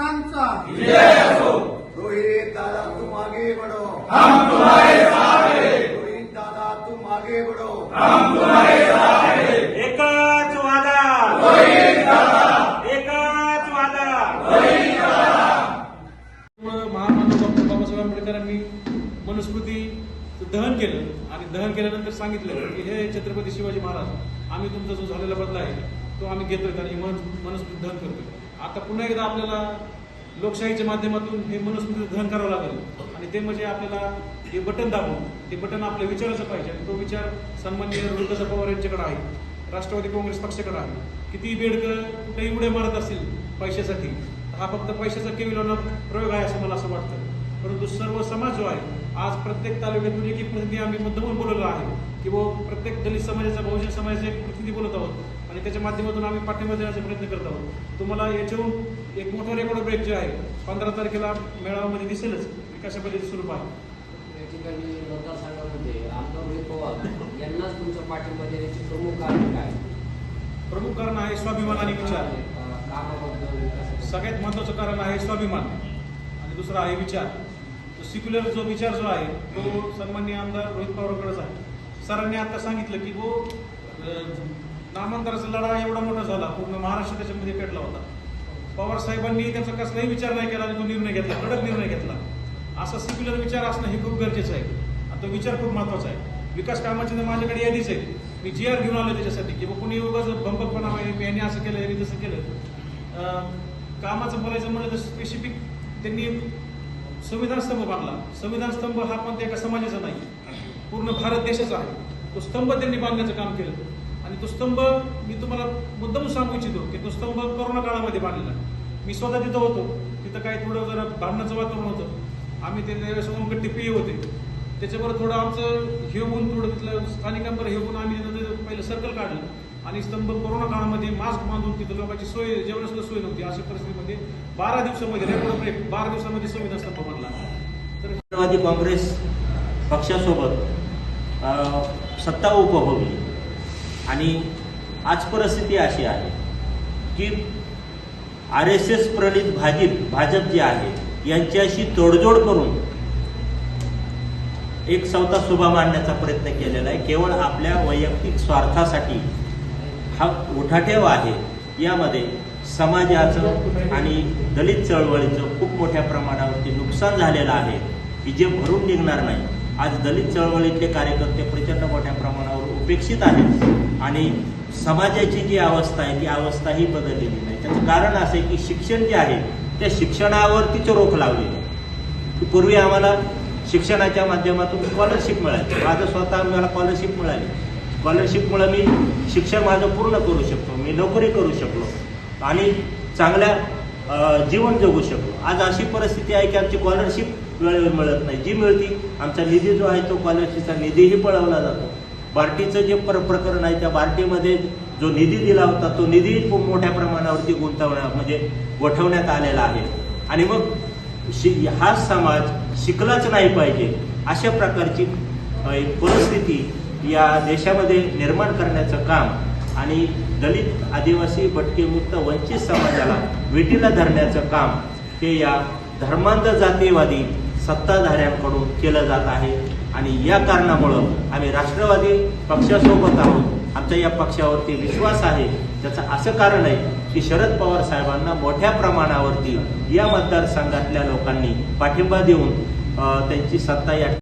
आंबेडकरांचा रोहित दादा तुम आगे बढ़ो हम तुम्हारे साथ रोहित दादा तुम आगे बढ़ो एकच वादा। एकच वादा। महामानव डॉक्टर बाबासाहेब आंबेडकरांनी मनुस्मृती दहन केलं आणि दहन केल्यानंतर सांगितलं की हे छत्रपती शिवाजी महाराज आम्ही तुमचा जो झालेला बदला आहे तो आम्ही घेतोय आणि मन मनुस्मृती दहन करतोय. आता पुन्हा एकदा आपल्याला लोकशाहीच्या माध्यमातून हे मनुस्मृती धन करावं लागेल. आणि ते म्हणजे आपल्याला हे बटन दाबून ते बटन आपल्या विचाराचं पाहिजे. आणि तो विचार सन्मान्य रोहिदास पवार यांच्याकडे आहे. राष्ट्रवादी काँग्रेस पक्षाकडे आहे. किती बेडकं कुठेही उड्या मारत असतील पैशासाठी हा फक्त पैशाचा केविलवाना प्रयोग आहे असं मला असं वाटतं. परंतु सर्व समाज जो आहे आज प्रत्येक तालुक्यातून एक एक प्रतिनिधी आम्ही मुद्दामून बोलवलो आहे. की वो प्रत्येक दलित समाजाचा बहुजन समाजाचा एक प्रतिनिधी बोलत आहोत. आणि त्याच्या माध्यमातून आम्ही पाठिंबा देण्याचा प्रयत्न करत आहोत. तुम्हाला याच्याहून एक मोठा रेकॉर्ड ब्रेक जे आहे पंधरा तारखेला मेळाव्यामध्ये दिसेलच. कशा पद्धतीचे स्वरूप आहे. या ठिकाणी मतदारसंघामध्ये आमदार रोहित पवार यांनाच तुमचा पाठिंबा देण्याचे प्रमुख कारण काय? प्रमुख कारण आहे स्वाभिमान आणि विचार. अं, कामाबद्दल विकासाबद्दल? सगळ्यात महत्वाचं कारण आहे स्वाभिमान. आणि दुसरा आहे विचार. तो सिक्युलर जो विचार जो आहे तो सन्मान्य आमदार रोहित पवारकडेच आहे. सरांनी आता सांगितलं की वो अं, नामांतराचा लढा एवढा मोठा झाला पूर्ण महाराष्ट्र त्याच्यामध्ये पेटला होता. पवार साहेबांनी त्याचा कसलाही विचार नाही केला आणि तो निर्णय घेतला कडक निर्णय घेतला. असा सिक्युलर विचार असणं हे खूप गरजेचं आहे. आणि तो विचार खूप महत्त्वाचा आहे. विकास कामाची तर माझ्याकडे यादीच आहे. मी जी आर घेऊन आलो त्याच्यासाठी की बा कुणी उगाच बंबकपणा आहे यांनी असं केलं यांनी तसं केलं कामाचं बोलायचं म्हणलं तर स्पेसिफिक त्यांनी संविधान स्तंभ बांधला. संविधान स्तंभ हा पण त्या एका समाजाचा नाही पूर्ण भारत देशाचा आहे. तो स्तंभ त्यांनी बांधण्याचं काम केलं. आणि तो स्तंभ मी तुम्हाला मुद्दाम सांगू इच्छितो की तो स्तंभ कोरोना काळामध्ये बांधलेला मी स्वतः तिथं होतो. तिथं काही थोडं जरा भांडणाचं वातावरण होतं. आम्ही ते समोर गट्टी पिये होते. त्याच्यावर थोडं आमचं हे होऊन थोडं तिथलं स्थानिकांवर हे होऊन आम्ही पहिलं सर्कल काढलं. आणि स्तंभ कोरोना काळामध्ये मास्क बांधून तिथं लोकांची सोय जेवण सोय नव्हती अशा परिस्थितीमध्ये बारा दिवसामध्ये रेकॉर्ड ब्रेक बारा दिवसामध्ये संविधान स्तंभ बनला तर राष्ट्रवादी काँग्रेस पक्षासोबत सत्ता उपभोगली. आणि आज परिस्थिती अशी आहे की आर एस एस प्रणित भाजप भाजप जे आहे यांच्याशी तोडजोड करून एक सवता सुभा मांडण्याचा प्रयत्न केलेला आहे. केवळ आपल्या वैयक्तिक स्वार्थासाठी हा उठाठेव आहे. यामध्ये समाजाचं आणि दलित चळवळीचं खूप मोठ्या प्रमाणावरती नुकसान झालेलं आहे. की जे भरून निघणार नाही. आज दलित चळवळीतले कार्यकर्ते प्रचंड मोठ्या प्रमाणावर उपेक्षित आहेत आणि समाजाची जी अवस्था आहे ती अवस्था ही बदललेली नाही. त्याचं कारण असं आहे की शिक्षण जे आहे त्या शिक्षणावरतीच रोख लावलेली आहे. पूर्वी आम्हाला शिक्षणाच्या माध्यमातून स्कॉलरशिप मिळाली. माझं स्वतः मला स्कॉलरशिप मिळाली. स्कॉलरशिपमुळं मी शिक्षण माझं पूर्ण करू शकतो मी नोकरी करू शकलो. आणि चांगल्या जीवन जगू शकलो. आज अशी परिस्थिती आहे की आमची स्कॉलरशिप वेळेवर मिळत नाही. जी मिळती आमचा निधी जो आहे तो स्कॉलरशिपचा निधीही पळवला जातो. बार्टीचं जे प्र प्रकरण आहे त्या बार्टीमध्ये जो निधी दिला होता तो निधी खूप मोठ्या प्रमाणावरती गुंतवण्या म्हणजे गोठवण्यात आलेला आहे. आणि मग शि हा समाज शिकलाच नाही पाहिजे अशा प्रकारची एक परिस्थिती या देशामध्ये निर्माण करण्याचं काम आणि दलित आदिवासी भटकेमुक्त वंचित समाजाला वेटीला धरण्याचं काम हे या धर्मांध जातीवादी सत्ताधाऱ्यांकडून केलं जात आहे. आणि या कारणामुळं आम्ही राष्ट्रवादी पक्षासोबत आहोत. आमच्या या पक्षावरती विश्वास आहे. त्याचं असं कारण आहे की शरद पवार साहेबांना मोठ्या प्रमाणावरती या मतदारसंघातल्या लोकांनी पाठिंबा देऊन त्यांची सत्ता या